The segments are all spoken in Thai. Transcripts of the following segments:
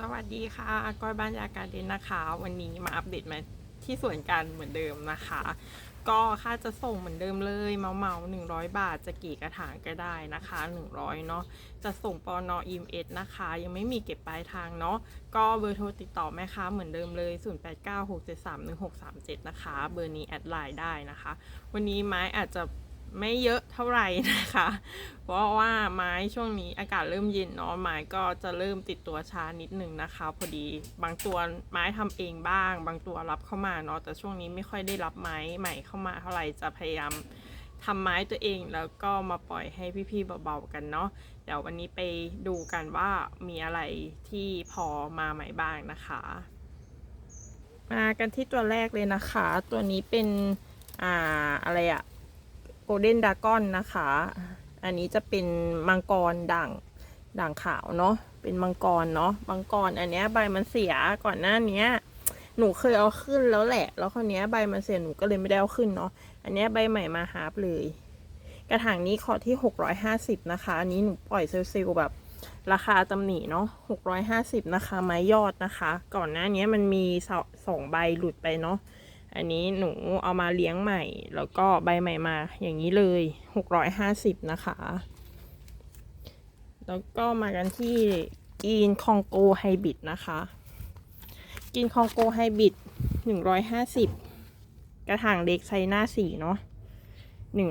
สวัสดีค่ะก้อยบ้านยาการเดนนะคะ วันนี้มาอัปเดตมาที่ส่วนกันเหมือนเดิมนะคะ ก็ค่าจะส่งเหมือนเดิมเลยเมาเมาหนึ่งร้อยบาทจะกี่กระถางก็ได้นะคะหนึ่งร้อยเนาะจะส่งปอนออิมเอสนะคะ ยังไม่มีเก็บปลายทางเนาะก็เบอร์โทรติดต่อแม่ค้าเหมือนเดิมเลย 0896731637 นะคะ เบอร์นี้แอดไลน์ได้นะคะ วันนี้ไม้อาจจะ ไม่เยอะเท่าไหร่นะคะ เพราะว่าไม้ช่วงนี้อากาศเริ่มเย็นเนาะไม้ก็จะเริ่มติดตัวช้านิดนึงนะคะ พอดีบางตัวไม้ทำเองบ้าง บางตัวรับเข้ามาเนาะแต่ช่วงนี้ไม่ค่อยได้รับไม้ใหม่เข้ามาเท่าไหร่จะพยายามทำไม้ตัวเองแล้วก็มาปล่อยให้พี่ๆเบาๆกันเนาะเดี๋ยววันนี้ไปดูกันว่ามีอะไรที่พอมาใหม่บ้างนะคะ มากันที่ตัวแรกเลยนะคะ ตัวนี้เป็นอ่าอะไรอะ โกลเด้นดากอนนะคะ อันนี้จะเป็นมังกรด่างด่างขาวเนาะ เป็นมังกรเนาะ มังกรอันเนี้ยใบมันเสียก่อนหน้าเนี้ยหนูเคยเอาขึ้นแล้วแหละ แล้วคราวเนี้ยใบมันเสียหนูก็เลยไม่ได้เอาขึ้นเนาะ อันเนี้ยใบใหม่มาฮาร์ปเลย กระถางนี้ขอที่ 650 นะคะ อันนี้หนูปล่อยเซลล์แบบราคาตำหนิเนาะ650 นะคะ ไม้ยอดนะคะ ก่อนหน้านี้มันมีสองใบหลุดไปเนาะ อันนี้หนูเอามาเลี้ยงใหม่ แล้วก็ใบใหม่มาอย่างนี้เลย 650 นะคะ แล้วก็มากันที่กินคองโกไฮบิดนะคะกินคองโกไฮบริด 150 กระถางเล็กไซส์หน้าสี่เนาะ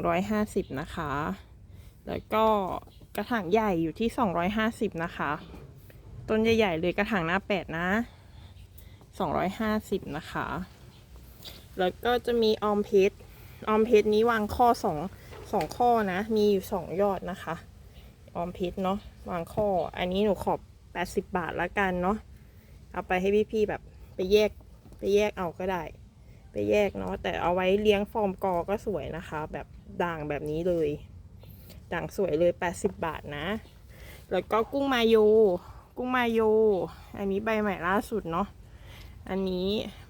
150 นะคะ แล้วก็กระถางใหญ่อยู่ที่ 250 นะคะ ต้นใหญ่ๆเลยกระถางหน้าแปดนะ 250 นะคะ แล้วก็จะมีออมเพชรออมเพชรนี้วางข้อสองสองข้อนะ มีอยู่สองยอดนะคะ ออมเพชรเนาะวางข้อ อันนี้หนูขอบแปดสิบบาทละกันเนาะเอาไปให้พี่ๆแบบไปแยกไปแยกเอาก็ได้ ไปแยกเนาะแต่เอาไว้เลี้ยงฟอร์มกอก็สวยนะคะ แบบด่างแบบนี้เลย ด่างสวยเลยแปดสิบบาทนะ แล้วก็กุ้งมาโย กุ้งมาโย อันนี้ใบใหม่ล่าสุดเนาะอันนี้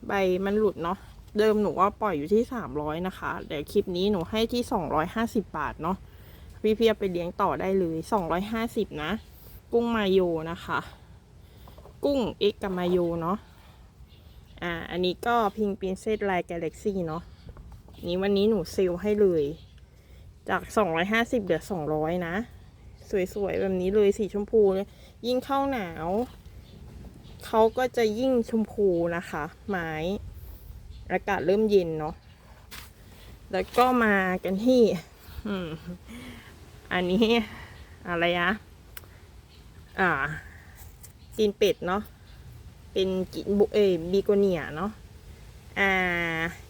ใบมันหลุดเนาะ เดิมหนูว่าปล่อยอยู่ที่ 300 นะคะ เดี๋ยวคลิปนี้หนูให้ที่ 250 บาทเนาะพี่เพียไปเลี้ยงต่อได้เลย 250 นะ กุ้งมาโยนะคะ กุ้งเอ็กกับมาโยเนาะอ่าอันนี้ก็พิงปินเซตไลน์กาแล็กซี่เนาะนี้วันนี้หนูเซลให้เลย จาก 250 เหลือ 200 นะ สวยๆ แบบนี้เลยสีชมพูเลยยิ่งเข้าหนาวเขาก็จะยิ่งชมพูนะคะ ไม้ อากาศเริ่มเย็นเนาะแล้วก็มากันที่อันนี้อะไรอะอ่ากินเป็ดเนาะเป็นกินบุเอบีโกเนียเนาะอ่า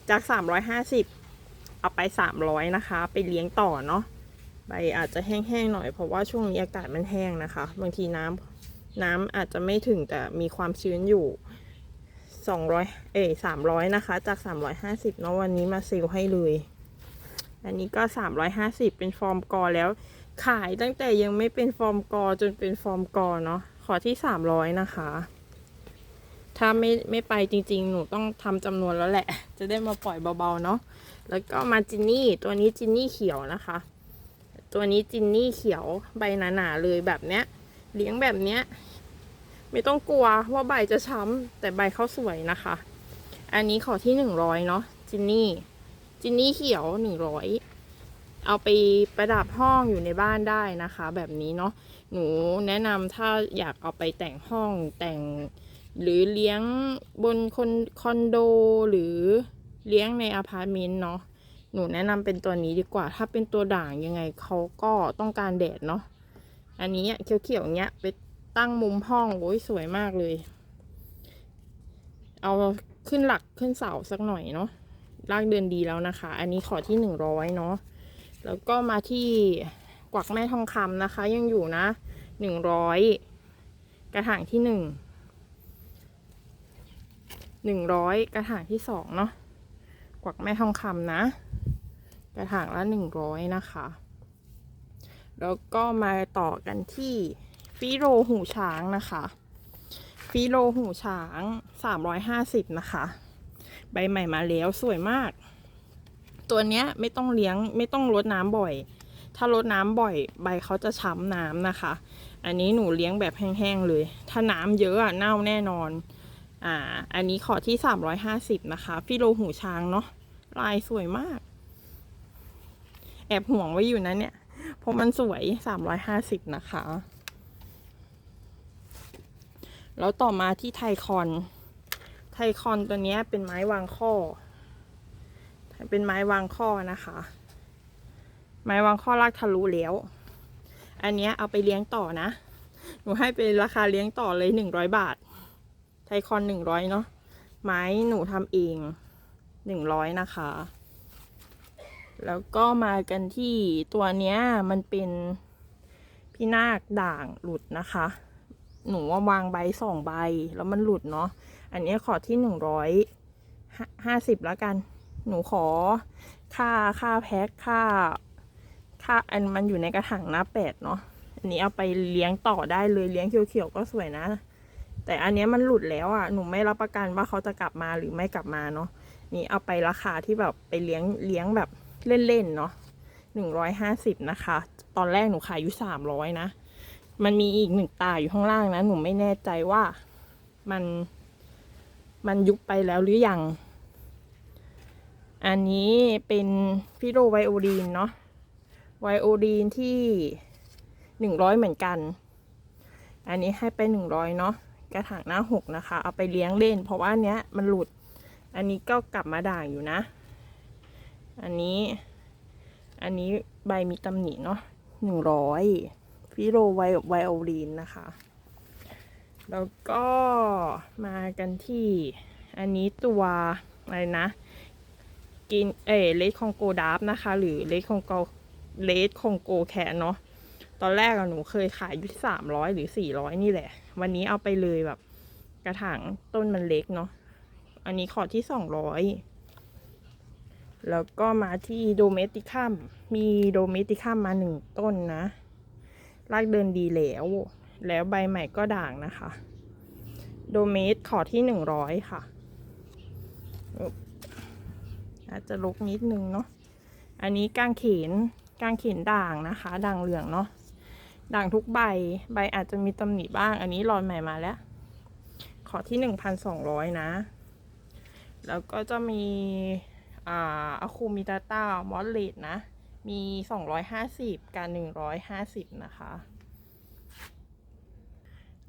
จากสามร้อยห้าสิบเอาไปสามร้อยนะคะ ไปเลี้ยงต่อเนาะใบอาจจะแห้งๆหน่อยเพราะว่าช่วงนี้อากาศมันแห้งนะคะ บางทีน้ำน้ำอาจจะไม่ถึงแต่มีความชื้นอยู่ สองร้อยเอ้สามร้อยนะคะ จากสามร้อยห้าสิบเนาะวันนี้มาเซลลให้เลย อันนี้ก็สามร้อยห้าสิบเป็นฟอร์มกอแล้ว ขายตั้งแต่ยังไม่เป็นฟอร์มกอจนเป็นฟอร์มกอเนาะขอที่สามร้อยนะคะ ถ้าไม่ไม่ไปจริงๆ หนูต้องทำจำนวนแล้วแหละ จะได้มาปล่อยเบาๆเนาะแล้วก็มาจินนี่ตัวนี้จินนี่เขียวนะคะ ตัวนี้จินนี่เขียวใบหนาๆเลยแบบเนี้ยเลี้ยงแบบเนี้ย ไม่ต้องกลัวว่าใบจะช้ำแต่ใบเขาสวยนะคะ อันนี้ขอที่หนึ่งร้อยเนาะจินนี่ จินนี่เขียวหนึ่งร้อยเอาไปประดับห้องอยู่ในบ้านได้นะคะ แบบนี้เนาะหนูแนะนำถ้าอยากเอาไปแต่งห้องแต่ง หรือเลี้ยงบนคนคอนโดหรือเลี้ยงในอพาร์ตเมนต์เนาะหนูแนะนำเป็นตัวนี้ดีกว่า ถ้าเป็นตัวด่างยังไงเขาก็ต้องการแดดเนาะอันนี้เขียวๆเนี้ยไป ตั้งมุมห้องโอ้ยสวยมากเลย เอาขึ้นหลักขึ้นเสาสักหน่อยเนาะรากเดินดีแล้วนะคะ อันนี้ขอที่หนึ่งร้อยเนาะแล้วก็มาที่กวักแม่ทองคำนะคะ ยังอยู่นะหนึ่งร้อยกระถางที่หนึ่งหนึ่งร้อยกระถางที่สองเนาะกวักแม่ทองคำนะ กระถางละหนึ่งร้อยนะคะ แล้วก็มาต่อกันที่ ฟิโรหูช้างนะคะฟิโรหูช้างสามร้อยห้าสิบนะคะ ใบใหม่มาแล้วสวยมาก ตัวเนี้ยไม่ต้องเลี้ยงไม่ต้องรดน้ำบ่อย ถ้ารดน้ำบ่อย ใบเขาจะช้ำน้ำนะคะ อันนี้หนูเลี้ยงแบบแห้งๆเลย ถ้าน้ำเยอะอะเน่าแน่นอน อ่า อันนี้ขอที่สามร้อยห้าสิบนะคะ ฟิโลหูช้างเนาะ ลายสวยมาก แอบห่วงไว้อยู่นะเนี่ย เพราะมันสวยสามร้อยห้าสิบนะคะ แล้วต่อมาที่ไทคอน ไทคอนตัวนี้เป็นไม้วางข้อ เป็นไม้วางข้อนะคะ ไม้วางข้อลากทะลุแล้ว อันนี้เอาไปเลี้ยงต่อนะ หนูให้เป็นราคาเลี้ยงต่อเลยหนึ่งร้อยบาท ไทคอนหนึ่งร้อยเนาะ ไม้หนูทำเองหนึ่งร้อยนะคะ แล้วก็มากันที่ตัวเนี้ยมันเป็นพี่นาคด่างหลุดนะคะ หนูว่าวางใบสองใบ แล้วมันหลุดเนาะอันนี้ขอที่หนึ่งร้อยห้าสิบแล้วกัน หนูขอค่าค่าแพ็คค่า ค่าอันมันอยู่ในกระถางน้าแปดเนาะอันนี้เอาไปเลี้ยงต่อได้เลยเลี้ยงเขียวๆก็สวยนะ แต่อันนี้มันหลุดแล้วอะ่ะหนูไม่รับประกันว่าเขาจะกลับมาหรือไม่กลับมาเนาะนี่เอาไปราคาที่แบบไปเลี้ยงเลี้ยงแบบเล่นๆเนาะหนึ่งร้อยห้าสิบนะคะ ตอนแรกหนูขายอยู่สามร้อยนะ มันมีอีกหนึ่งตาอยู่ข้างล่างนะ หนูไม่แน่ใจว่ามันมันยุบไปแล้วหรือยัง อันนี้เป็นฟิโรไวโอดีนเนาะ ไวโอดีนที่หนึ่งร้อยเหมือนกัน อันนี้ให้ไปหนึ่งร้อยเนาะ กระถางหน้าหกนะคะ เอาไปเลี้ยงเล่น เพราะว่าอันเนี้ยมันหลุด อันนี้ก็กลับมาด่างอยู่นะ อันนี้ อันนี้ใบมีตำหนิเนาะหนึ่งร้อย ฟิโรไวโอลีนนะคะ แล้วก็มากันที่อันนี้ตัวอะไรนะกินเอเลดคองโกดาร์ฟนะคะ หรือเลดคองโกเลดคองโกแคนเนาะตอนแรกอะหนูเคยขายอยู่ที่สามร้อยหรือสี่ร้อยนี่แหละ วันนี้เอาไปเลยแบบ กระถางต้นมันเล็กเนาะอันนี้ขอที่สองร้อยแล้วก็มาที่โดเมติคัมมีโดเมติคัมมาหนึ่งต้นนะ รากเดินดีแล้ว แล้วใบใหม่ก็ด่างนะคะ โดเมตขอที่หนึ่งร้อยค่ะอาจจะลกนิดนึงเนาะ อันนี้กางเขนกางเขนด่างนะคะ ด่างเหลืองเนาะ ด่างทุกใบ ใบอาจจะมีตำหนิบ้าง อันนี้รอนใหม่มาแล้ว ขอที่หนึ่งพันสองร้อยนะ แล้วก็จะมี อ่าอะคูมิตาต้ามอสเลดนะ มีสองร้อยห้าสิบกับหนึ่งร้อยห้าสิบนะคะ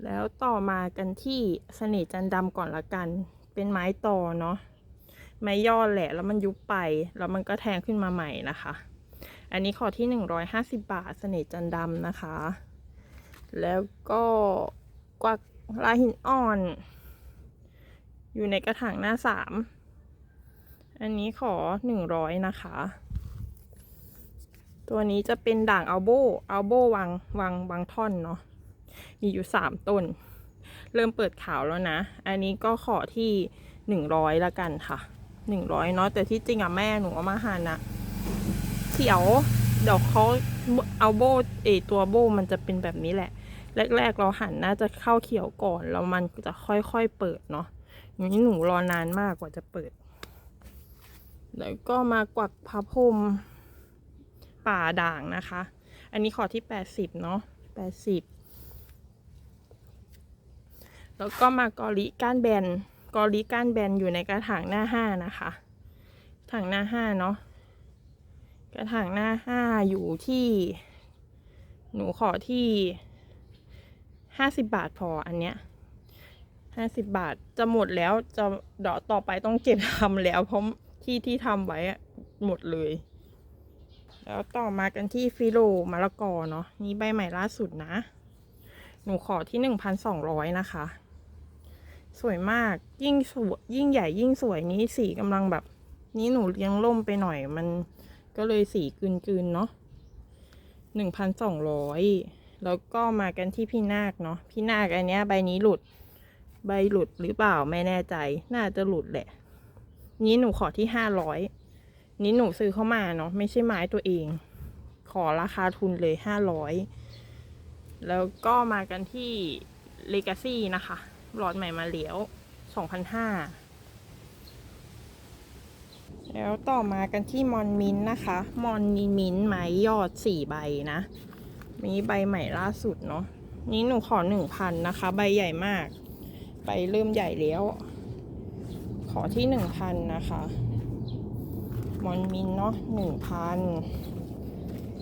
แล้วต่อมากันที่เสน่ห์จันดำก่อนละกัน เป็นไม้ตอเนาะ ไม้ยอดแหละ แล้วมันยุบไป แล้วมันก็แทงขึ้นมาใหม่นะคะ อันนี้ขอที่หนึ่งร้อยห้าสิบบาทเสน่ห์จันดำนะคะ แล้วก็กวักลายหินอ่อน อยู่ในกระถางหน้าสาม อันนี้ขอหนึ่งร้อยนะคะ ตัวนี้จะเป็นด่างอัลโบอัลโบวางวางวางท่อนเนาะ มีอยู่สามต้น เริ่มเปิดขาวแล้วนะ อันนี้ก็ขอที่หนึ่งร้อยละกันค่ะหนึ่งร้อยเนาะ แต่ที่จริงอะแม่หนูเอามาหั่นะเขียวเดี๋ยวเขาเอาโบเอตัวโบมันจะเป็นแบบนี้แหละ แรก ๆ เราหันน่าจะเข้าเขียวก่อน แล้วมันจะค่อยๆเปิดเนาะอย่างนี้หนูรอนานมากกว่าจะเปิด แล้วก็มากวักพระพรม ป่าด่างนะคะ อันนี้ขอที่แปดสิบเนาะแปดสิบแล้วก็มากอริก้านแบนกอริก้านแบนอยู่ในกระถางหน้าห้านะคะถางหน้าห้าเนาะกระถางหน้าห้าอยู่ที่ หนูขอที่ห้าสิบบาทพออันเนี้ยห้าสิบบาทจะหมดแล้วจะเดาะต่อไปต้องเก็บทำแล้วเพราะที่ที่ทำไว้อะหมดเลย แล้วต่อมากันที่ฟิโลมะละกอเนาะนี่ใบใหม่ล่าสุดนะ หนูขอที่หนึ่งพันสองร้อยนะคะ สวยมากยิ่งสวยยิ่งใหญ่ยิ่งสวยนี้สีกำลังแบบ นี้หนูเลี้ยงล่มไปหน่อยมันก็เลยสีกืนๆเนาะหนึ่งพันสองร้อยแล้วก็มากันที่พี่นาคเนาะพี่นาคอันเนี้ยใบนี้หลุด ใบหลุดหรือเปล่าไม่แน่ใจ น่าจะหลุดแหละ นี้หนูขอที่ห้าร้อย นี้หนูซื้อเข้ามาเนาะไม่ใช่ไม้ตัวเอง ขอราคาทุนเลยห้าร้อยแล้วก็มากันที่ Legacy นะคะหลอดใหม่มาเหลียวสองพันห้าแล้วต่อมากันที่มอนมินนะคะ มอนมินไม้ยอดสี่ใบนะ มีใบใหม่ล่าสุดเนาะนี้หนูขอหนึ่งพันนะคะ ใบใหญ่มาก ใบเริ่มใหญ่แล้ว ขอที่หนึ่งพันนะคะ มอนมินเนาะหนึ่งพัน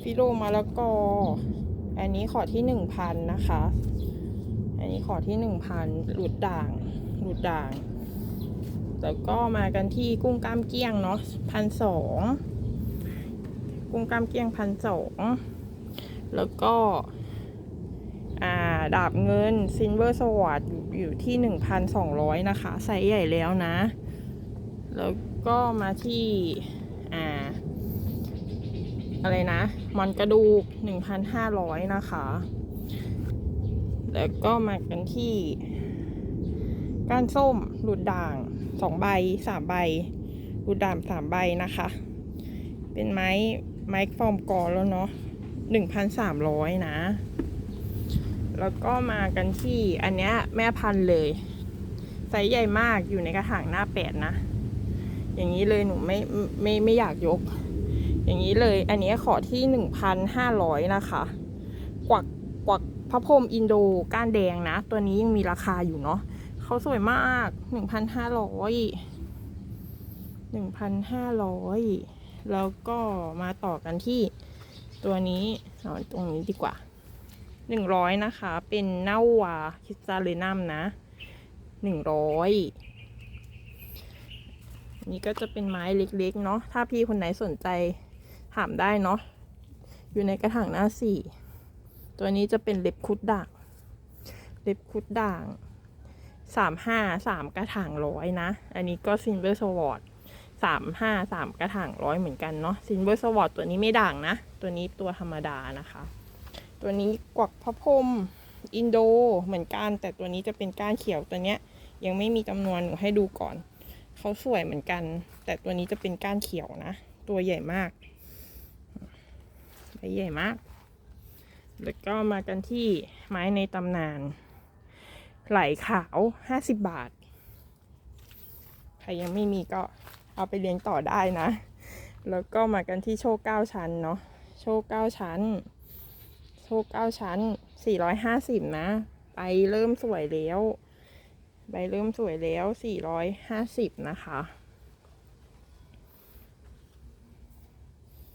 ฟิโลมาล้วก็อันนี้ขอที่หนึ่งพันนะคะ อันนี้ขอที่หนึ่งพันหลุดด่าง หลุดด่าง แล้วก็มากันที่กุ้งกล้ามเกี้ยงเนาะพันสองกุ้งกล้ามเกี้ยงพันสองแล้วก็ดาบเงินซินเวอร์สวอตอยู่ที่หนึ่งพันสองร้อยนะคะไซส์ใหญ่แล้วนะ แล้วก็มาที่ อ่า อะไรนะมันกระดูกหนึ่งพันห้าร้อยนะคะ แล้วก็มากันที่ก้านส้มหลุดด่างสองใบสามใบหลุดด่างสามใบนะคะ เป็นไม้ไม้ฟอร์มกอแล้วเนาะหนึ่งพันสามร้อยนะ แล้วก็มากันที่อันเนี้ยแม่พันธุ์เลยไซส์ใหญ่มากอยู่ในกระถางหน้าแปดนะ อย่างนี้เลยหนูไม่ไม่ไม่อยากยก อย่างนี้เลย อันนี้ขอที่หนึ่งพันห้าร้อยนะคะ กวักกวักพระพรมอินโดก้านแดงนะ ตัวนี้ยังมีราคาอยู่เนาะเขาสวยมากหนึ่งพันห้าร้อยหนึ่งพันห้าร้อยแล้วก็มาต่อกันที่ตัวนี้เอาตรงนี้ดีกว่าหนึ่งร้อยนะคะ เป็นเน่าวาคิสซาเลนัมนะหนึ่งร้อย นี่ก็จะเป็นไม้เล็กๆเนาะ ถ้าพี่คนไหนสนใจถามได้เนาะ อยู่ในกระถางหน้าสี่ ตัวนี้จะเป็นเล็บคุดด่าง เล็บคุดด่างสามห้าสามกระถางร้อยนะ อันนี้ก็ซินเวอร์สวอตสามห้าสามกระถางร้อยเหมือนกันเนาะ ซินเวอร์สวอตตัวนี้ไม่ด่างนะ ตัวนี้ตัวธรรมดานะคะ ตัวนี้กวักพระพรมอินโดเหมือนกัน แต่ตัวนี้จะเป็นก้านเขียวตัวเนี้ยยังไม่มีจำนวนหนูให้ดูก่อน เขาสวยเหมือนกัน แต่ตัวนี้จะเป็นก้านเขียวนะ ตัวใหญ่มากใบใหญ่มาก แล้วก็มากันที่ไม้ในตำนาน ไหลขาวห้าสิบบาท ใครยังไม่มีก็เอาไปเลี้ยงต่อได้นะ แล้วก็มากันที่โชคเก้าชั้นเนาะ โชคเก้าชั้น โชคเก้าชั้นสี่ร้อยห้าสิบนะ ไปเริ่มสวยแล้ว ใบเริ่มสวยแล้วสี่ร้อยห้าสิบนะคะ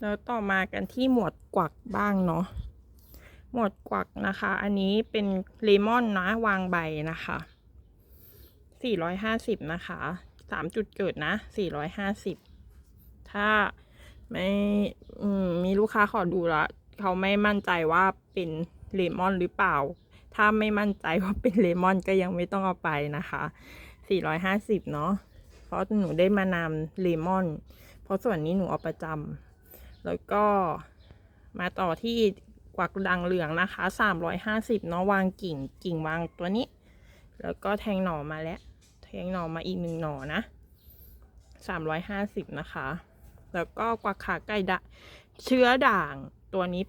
แล้วต่อมากันที่หมวดกวักบ้างเนาะ หมวดกวักนะคะ อันนี้เป็นเลมอนนะวางใบนะคะ 450 นะคะสามจุดเกิดนะ 450 ถ้าไม่มมีลูกค้าขอดูละ เขาไม่มั่นใจว่าเป็นเลมอนหรือเปล่า ถ้าไม่มั่นใจว่าเป็นเลมอนก็ยังไม่ต้องเอาไปนะคะ 450 เนาะเพราะหนูได้มานำเลมอน เพราะส่วนนี้หนูเอาประจำแล้วก็มาต่อที่กวักดังเหลืองนะคะ 350 เนาะวางกิ่งกิ่งวางตัวนี้ แล้วก็แทงหน่อมาแล้ว แทงหน่อมาอีกหนึ่งหน่อนะ 350 นะคะ แล้วก็กวักขาไก่ดะเชื้อด่างตัวนี้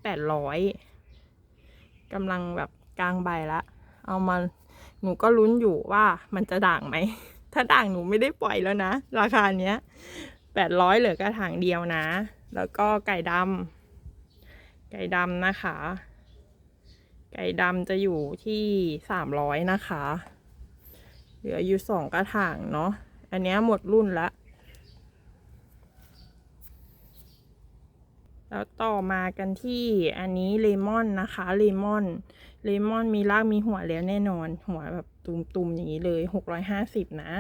800กำลังแบบ กลางใบละ เอามาหนูก็ลุ้นอยู่ว่ามันจะด่างไหม ถ้าด่างหนูไม่ได้ปล่อยแล้วนะ ราคาเนี้ย800เหลือกระถางเดียวนะ แล้วก็ไก่ดำไก่ดำนะคะ ไก่ดำจะอยู่ที่สามร้อยนะคะ เหลืออยู่สองกระถางเนาะ อันเนี้ยหมดรุ่นละแล้วต่อมากันที่อันนี้เลมอนนะคะเลมอน เลมอนมีรากมีหัวแล้วแน่นอน หัวแบบตุมๆอย่างนี้เลยหกร้อยห้าสิบนะ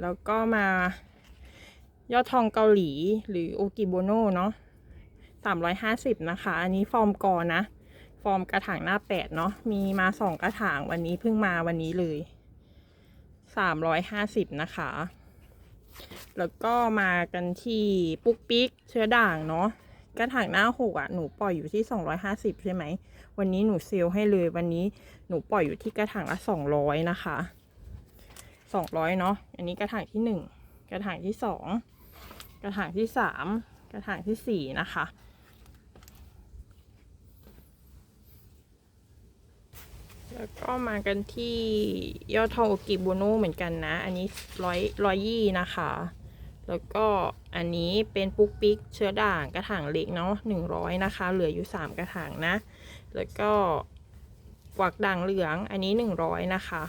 แล้วก็มา ยอดทองเกาหลีหรือโอกิโบโนเนาะสามร้อยห้าสิบนะคะ อันนี้ฟอร์มกอนะ ฟอร์มกระถางหน้าแปดเนาะมีมาสองกระถางวันนี้เพิ่งมาวันนี้เลยสามร้อยห้าสิบนะคะ แล้วก็มากันที่ปุ๊กปิ๊กเชื้อด่างเนาะ กระถางหน้าหกอะ่ะหนูปล่อยอยู่ที่สองร้อยห้าสิบใช่ไหม วันนี้หนูเซลให้เลยวันนี้หนูปล่อยอยู่ที่กระถางละสองร้อยนะคะสองร้อยเนาะอันนี้กระถางที่หนึ่งกระถางที่สองกระถางที่สามกระถางที่สี่นะคะแล้วก็มากันที่ยอดทองโอกิโบโน่เหมือนกันนะ อันนี้ร้อยร้อยยี่นะคะ แล้วก็อันนี้เป็นปุ๊กปิ๊กเชื้อด่างกระถางเล็กเนาะหนึ่งร้อยนะคะ เหลืออยู่สามกระถางนะ แล้วก็กวักด่างเหลืองอันนี้หนึ่งร้อยนะคะ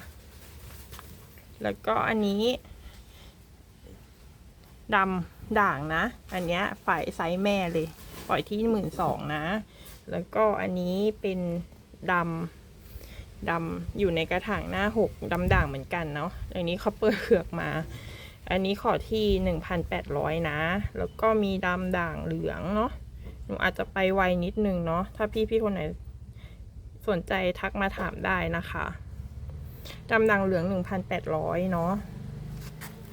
แล้วก็อันนี้ดำด่างนะ อันเนี้ยฝ่ายไซส์แม่เลย ปล่อยที่หมื่นสองนะ แล้วก็อันนี้เป็นดำดำอยู่ในกระถางหน้าหกดำด่างเหมือนกันเนาะอันนี้เขาเปิดเผือกมา อันนี้ขอที่หนึ่งพันแปดร้อยนะ แล้วก็มีดำด่างเหลืองเนาะ หนูอาจจะไปไวนิดนึงเนาะ ถ้าพี่พี่ๆคนไหนสนใจทักมาถามได้นะคะ ดำด่างเหลืองหนึ่งพันแปดร้อยเนาะ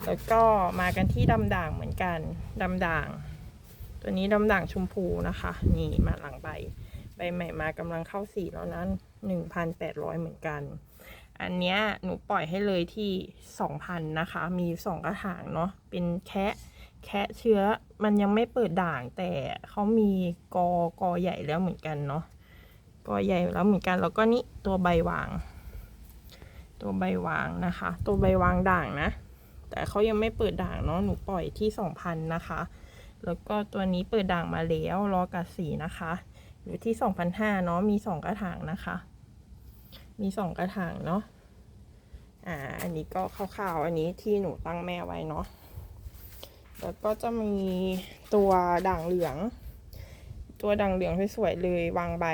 แล้วก็มากันที่ดำด่างเหมือนกัน ดำด่าง ตัวนี้ดำด่างชมพูนะคะ นี่มาหลังใบ ใบใหม่มากำลังเข้าสีแล้วนั้นหนึ่งพันแปดร้อยเหมือนกัน อันเนี้ยหนูปล่อยให้เลยที่สองพันนะคะ มีสองกระถางเนาะเป็นแคะแคะเชื้อมันยังไม่เปิดด่างแต่เขามีกอกอใหญ่แล้วเหมือนกันเนาะกอใหญ่แล้วเหมือนกันแล้วก็นี่ตัวใบวาง ตัวใบวางนะคะ ตัวใบวางด่างนะ แต่เขายังไม่เปิดด่างเนาะหนูปล่อยที่สองพันนะคะ แล้วก็ตัวนี้เปิดด่างมาแล้วรอกัดสีนะคะ อยู่ที่สองพันห้าเนาะมีสองกระถางนะคะ มีสองกระถางเนาะอ่าอันนี้ก็คร่าวๆอันนี้ที่หนูตั้งแม่ไว้เนาะแล้วก็จะมีตัวด่างเหลือง ตัวด่างเหลืองสวยๆเลยวางใบ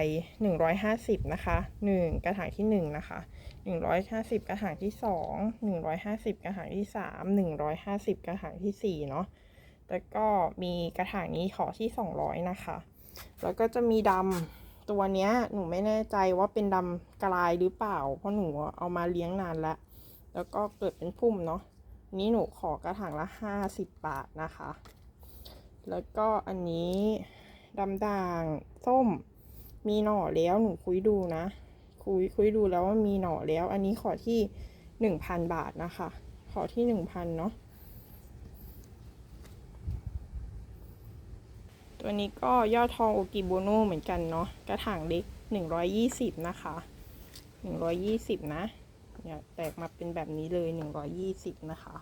หนึ่งร้อยห้าสิบนะคะหนึ่งกระถางที่หนึ่งนะคะหนึ่งร้อยห้าสิบกระถางที่สองหนึ่งร้อยห้าสิบกระถางที่สามหนึ่งร้อยห้าสิบกระถางที่สี่เนาะแล้วก็มีกระถางนี้ขอที่สองร้อยนะคะ แล้วก็จะมีดำ ตัวเนี้ยหนูไม่แน่ใจว่าเป็นดำกลายหรือเปล่า เพราะหนูเอามาเลี้ยงนานแล้ว แล้วก็เกิดเป็นพุ่มเนาะนี้หนูขอกระถางละห้าสิบบาทนะคะ แล้วก็อันนี้ดำด่างส้ม มีหน่อแล้วหนูคุยดูนะ คุยคุยดูแล้วว่ามีหน่อแล้ว อันนี้ขอที่หนึ่งพันบาทนะคะ ขอที่หนึ่งพันเนาะ ตัวนี้ก็ยอดทองโอกิโบโนเหมือนกันเนาะกระถางเล็กหนึ่งร้อยยี่สิบนะคะหนึ่งร้อยยี่สิบนะ เนี่ยแตกมาเป็นแบบนี้เลยหนึ่งร้อยยี่สิบนะคะ